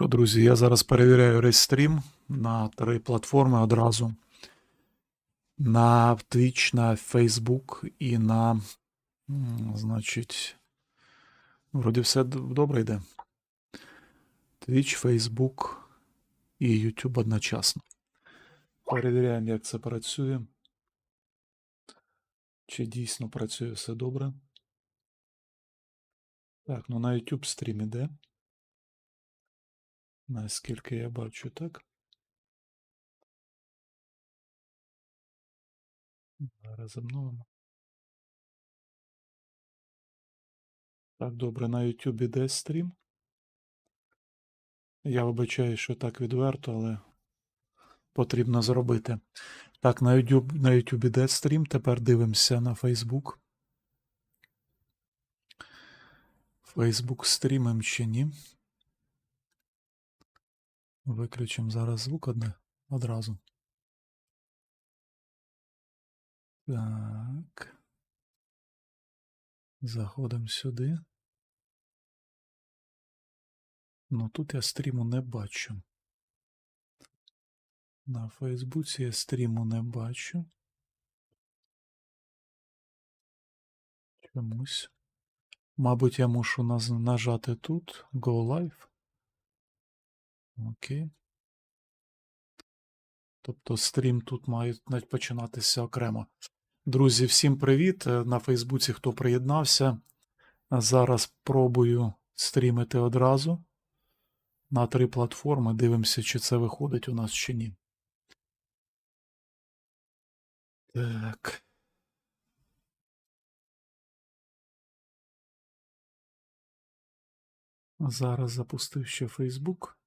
Що, друзі, я зараз перевіряю рейстрім на три платформи одразу. На Twitch, на Facebook і на. Значить. Вроді все добре йде. Twitch, Facebook і YouTube одночасно. Перевіряємо, як це працює. Чи дійсно працює все добре. Так, ну на YouTube стрім іде. Наскільки я бачу, так? Зараз обновимо. Так, добре, на YouTube іде стрім. Я вибачаю, що так відверто, але потрібно зробити. Так, на YouTube, на YouTube іде стрім. Тепер дивимося на Facebook. Facebook стрімим чи ні. Виключимо зараз звук одне одразу. Так. Заходимо сюди. Ну тут я стріму не бачу. На Фейсбуці я стріму не бачу. Чомусь. Мабуть, я мушу нажати тут Go Live. Окей. Тобто стрім тут має починатися окремо. Друзі, всім привіт! Е, На Фейсбуці хто приєднався. Зараз пробую стрімити одразу на три платформи. Дивимося, чи це виходить у нас чи ні. Так. Зараз запустив ще Facebook.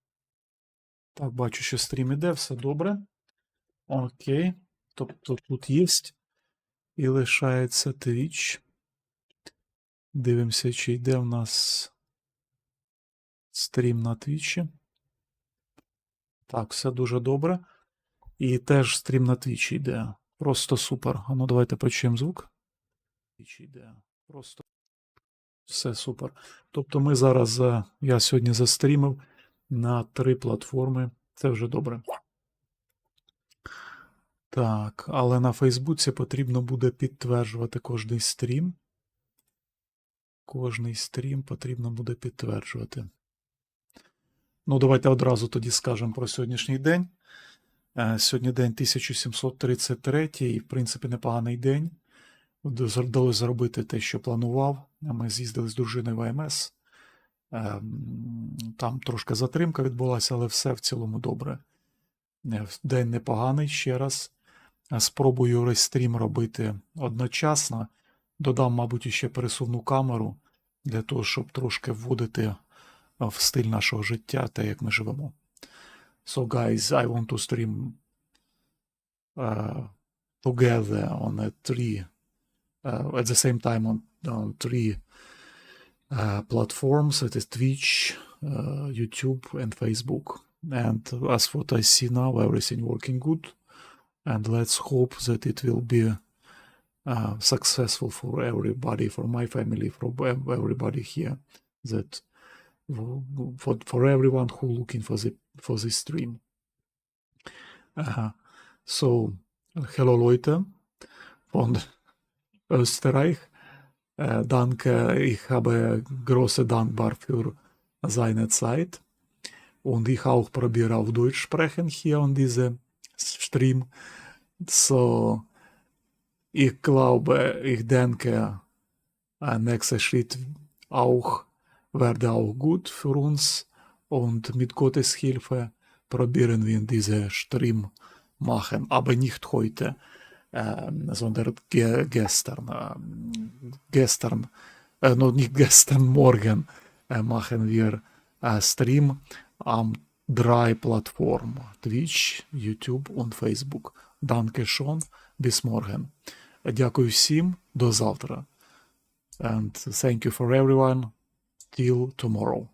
Так, бачу, що стрім іде, все добре. Окей. Тобто тут є. І лишається Twitch. Дивимося, чи йде в нас стрім на Твічі. Так, все дуже добре. І теж стрім на Твічі йде. Просто супер. А ну давайте почуємо звук. Твічі йде. Просто все супер. Тобто ми зараз, я сьогодні застрімив на три платформи. Це вже добре. Так, але на Фейсбуці потрібно буде підтверджувати кожний стрім. Кожний стрім потрібно буде підтверджувати. Ну, давайте одразу тоді скажемо про сьогоднішній день. Е, Сьогодні день 1733, і, в принципі, непоганий день. Вдалося зробити те, що планував. Ми з'їздили з дружиною в АМС. Ем, Там трошки затримка відбулася, але все в цілому добре. Е, День непоганий ще раз. Е, Спробую рестрім робити одночасно. Додам, мабуть, ще пересувну камеру для того, щоб трошки вводити е, в стиль нашого життя, те, як ми живемо. So, guys, I want to stream uh, together on a three, uh, at the same time on, on three platforms. It is Twitch, uh, YouTube, and Facebook. And as what I see now, everything working good. And let's hope that it will be uh, successful for everybody, for my family, for everybody here. That for for everyone who looking for the for this stream. Uh, so, hello Leute von Österreich. Äh, danke, ich habe große Dankbar für seine Zeit. Und ich auch probiere auf Deutsch sprechen hier on diesem Stream. So, ich glaube, ich denke, ein nächster Schritt auch werde auch gut für uns und mit Gottes Hilfe probieren wir diese Stream machen, aber nicht heute, sondern ge gestern. Ähm, gestern, äh, noch nicht gestern, morgen äh, machen wir äh, Stream am drei Plattformen, Twitch, YouTube und Facebook. Danke schon, bis morgen. Дякую всім, до завтра. And thank you for everyone. Till tomorrow.